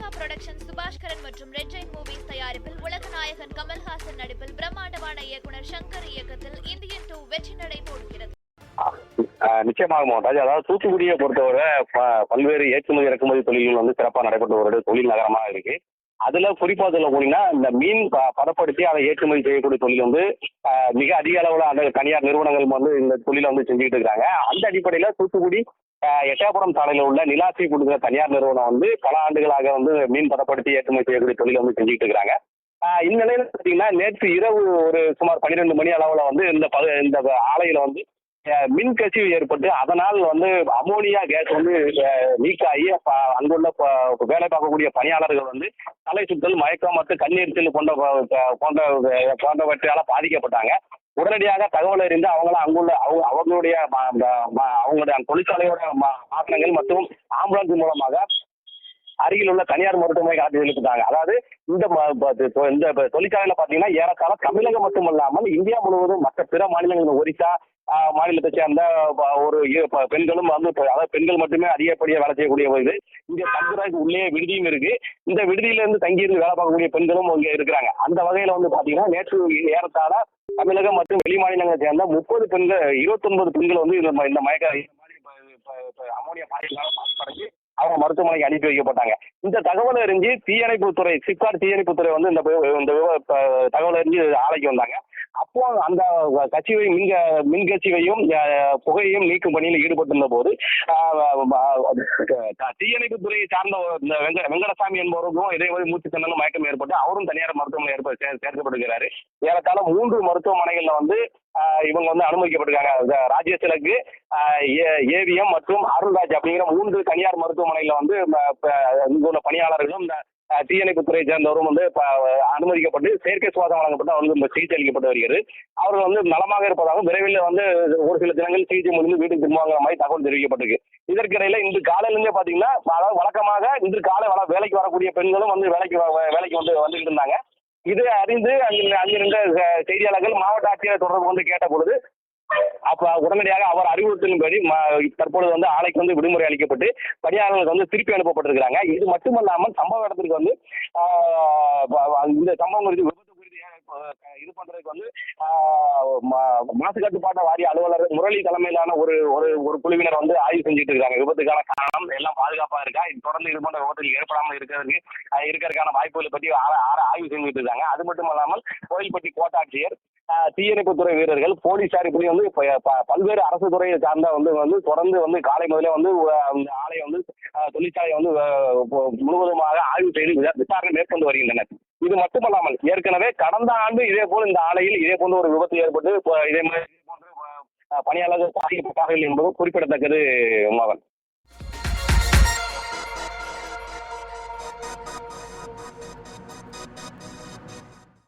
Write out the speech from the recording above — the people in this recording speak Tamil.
லைகா புரொடக்ஷன் சுபாஷ்கரன் மற்றும் ரெட் ஜெயின் மூவிஸ் தயாரிப்பில் உலக நாயகன் கமல்ஹாசன் நடிப்பில் பிரம்மாண்டமான இயக்குனர் சங்கர் இயக்கத்தில் இந்தியன் டூ வெற்றி நடை போடுகிறது. நிச்சயமாக மோட்டாஜ் அதாவது தூத்துக்குடியை பொறுத்தவரை பல்வேறு ஏற்றுமதி இறக்குமதி தொழில்கள் வந்து சிறப்பாக நடைபெற்று ஒரு தொழில் நகரமாக இருக்கு. அதுல குறிப்பா சொல்ல போனீங்கன்னா இந்த மீன் பதப்படுத்தி அதை ஏற்றுமதி செய்யக்கூடிய தொழில் வந்து மிக அதிக அளவுல அந்த தனியார் நிறுவனங்கள் வந்து இந்த தொழில வந்து செஞ்சுக்கிட்டு இருக்காங்க. அந்த அடிப்படையில தூத்துக்குடி எட்டயபுரம் சாலையில் உள்ள நிலாசி கொடுக்குற தனியார் நிறுவனம் வந்து பல ஆண்டுகளாக வந்து மீன் பதப்படுத்தி ஏற்றுமதி செய்யக்கூடிய தொழிலை வந்து செஞ்சுட்டு இருக்காங்க. ஆஹ் இந்நிலையில பார்த்தீங்கன்னா நேற்று இரவு ஒரு சுமார் பன்னிரெண்டு மணி அளவுல வந்து இந்த ப இந்த ஆலையில வந்து மின் கசிவு ஏற்பட்டு அதனால் வந்து அமோனியா கேஸ் வந்து லீக் ஆகி ப- அங்குள்ள வேலை பார்க்கக்கூடிய பணியாளர்கள் வந்து தலை சுற்றல் மயக்கம் மற்றும் கண்ணீரிச்சல் போன்ற போன்ற போன்றவற்றால பாதிக்கப்பட்டாங்க. உடனடியாக தகவல் அறிந்து அவங்களாம் அங்குள்ள அவங்க அவங்களுடைய ம- அவங்களுடைய அந்த தொழிற்சாலையோட வாகனங்கள் மற்றும் ஆம்புலன்ஸ் மூலமாக அருகில் உள்ள தனியார் மருத்துவமனை காட்டி செலுத்திட்டாங்க அதாவது இந்த ம- இந்த தொழிற்சாலையில பாத்தீங்கன்னா ஏறத்தாழ தமிழகம் மட்டுமல்லாமல் இந்தியா முழுவதும் மற்ற பிற மாநிலங்கள் ஒரிசா மாநிலத்தை சேர்ந்த ஒரு பெண்களும் வந்து அதாவது பெண்கள் மட்டுமே அதிகப்படியாக வேலை செய்யக்கூடிய ஒரு இது. இங்க தங்குறதுக்கு உள்ளே விடுதியும் இருக்கு. இந்த விடுதியில இருந்து தங்கியிருந்து வேலை பார்க்கக்கூடிய பெண்களும் இங்க இருக்கிறாங்க. அந்த வகையில வந்து பாத்தீங்கன்னா நேற்று ஏறத்தாழ தமிழகம் மற்றும் வெளி மாநிலங்களை சேர்ந்த முப்பது பெண்கள் இருபத்தொன்பது பெண்கள் வந்து இந்த ம- இந்த மயக்க அமோனியா பாதிப்பினால பாதிப்படைஞ்சு அவங்க மருத்துவமனைக்கு அனுப்பி வைக்கப்பட்டாங்க. இந்த தகவல் அறிஞ்சு தீயணைப்புத்துறை சிப்காட் தீயணைப்புத்துறை வந்து இந்த இந்த தகவல் அறிஞ்சு ஆலைக்கு வந்தாங்க. அப்போ அந்த கட்சியையும் மின் மின் கட்சியையும் அஹ், புகையையும் நீக்கும் பணியில் ஈடுபட்டிருந்த போது தீயணைப்பு துறையை சார்ந்த வெங்க வெங்கடசாமி என்பவருக்கும் இதே மாதிரி மூச்சு திணறல் மயக்கம் ஏற்பட்டு அவரும் தனியார் மருத்துவமனை ஏற்ப சேர்க்கப்படுகிறாரு. ஏறத்தாழ மூன்று மருத்துவமனைகள்ல வந்து ஆஹ், இவங்க வந்து அனுமதிக்கப்பட்டிருக்காங்க. இந்த ராஜேஸ்வரக்கு ஏவிஎம் மற்றும் அருள்ராஜ் அப்படிங்கிற மூன்று தனியார் மருத்துவமனையில வந்து இங்குள்ள பணியாளர்களும் தீயணைப்பு துறையை சேர்ந்தவரும் வந்து அனுமதிக்கப்பட்டு செயற்கை சுவாசம் வழங்கப்பட்டு அவருக்கு இந்த சிகிச்சை அளிக்கப்பட்டு வருகிறது அவர்கள் வந்து நலமாக இருப்பதாகவும் விரைவில் வந்து ஒரு சில தினங்கள் சிகிச்சை முடிந்து வீட்டுக்கு திரும்புவாங்கிற மாதிரி தகவல் தெரிவிக்கப்பட்டிருக்கு. இதற்கிடையில இன்று காலையிலிருந்தே பாத்தீங்கன்னா வழக்கமாக இன்று காலை வேலைக்கு வரக்கூடிய பெண்களும் வந்து வேலைக்கு வேலைக்கு வந்து வந்துகிட்டு இருந்தாங்க. இதை அறிந்து அங்கு அங்கிருந்த செய்தியாளர்கள் மாவட்ட ஆட்சியர் தொடர்பு வந்து கேட்ட பொழுது அப்ப உடனடியாக அவர் அறிவுறுத்தலின்படி தற்பொழுது வந்து ஆலைக்கு வந்து விடுமுறை அளிக்கப்பட்டு பணியாளர்களுக்கு வந்து திருப்பி அனுப்பப்பட்டிருக்கிறாங்க. இது மட்டுமல்லாமல் சம்பவ இடத்திற்கு வந்து இந்த சம்பவம் குறித்து விபத்து குறித்து இது பண்றதுக்கு வந்து மாசு கட்டுப்பாட்டு வாரிய அலுவலர் முரளி தலைமையிலான ஒரு ஒரு ஒரு குழுவினர் வந்து ஆய்வு செஞ்சுட்டு இருக்காங்க. விபத்துக்கான காரணம் எல்லாம் பாதுகாப்பா இருக்கா? இது தொடர்ந்து இது போன்ற விபத்தில் ஏற்படாமல் இருக்கிறதுக்கு இருக்கிறதுக்கான வாய்ப்புகளை பற்றி ஆய்வு செஞ்சுட்டு இருக்காங்க. அது மட்டும் இல்லாமல் கோயில்பட்டி கோட்டாட்சியர் தீயணைப்பு துறை வீரர்கள் போலீசார் இப்படி வந்து ப- ப- பல்வேறு அரசு துறையை சார்ந்த வந்து வந்து தொடர்ந்து வந்து காலை முதலே வந்து அந்த ஆலையை வந்து தொழிற்சாலையை வந்து முழுவதுமாக ஆய்வு செய்து விசாரணை மேற்கொண்டு வருகின்றனர் இது மட்டுமல்லாமல் ஏற்கனவே கடந்த ஆண்டு இதே போல் இந்த ஆலையில் இதே போன்ற ஒரு விபத்து ஏற்பட்டு இப்போ இதே மாதிரி பணியாளர்கள் பாதிக்கப்பட்டார்கள் என்பது குறிப்பிடத்தக்கது மகன்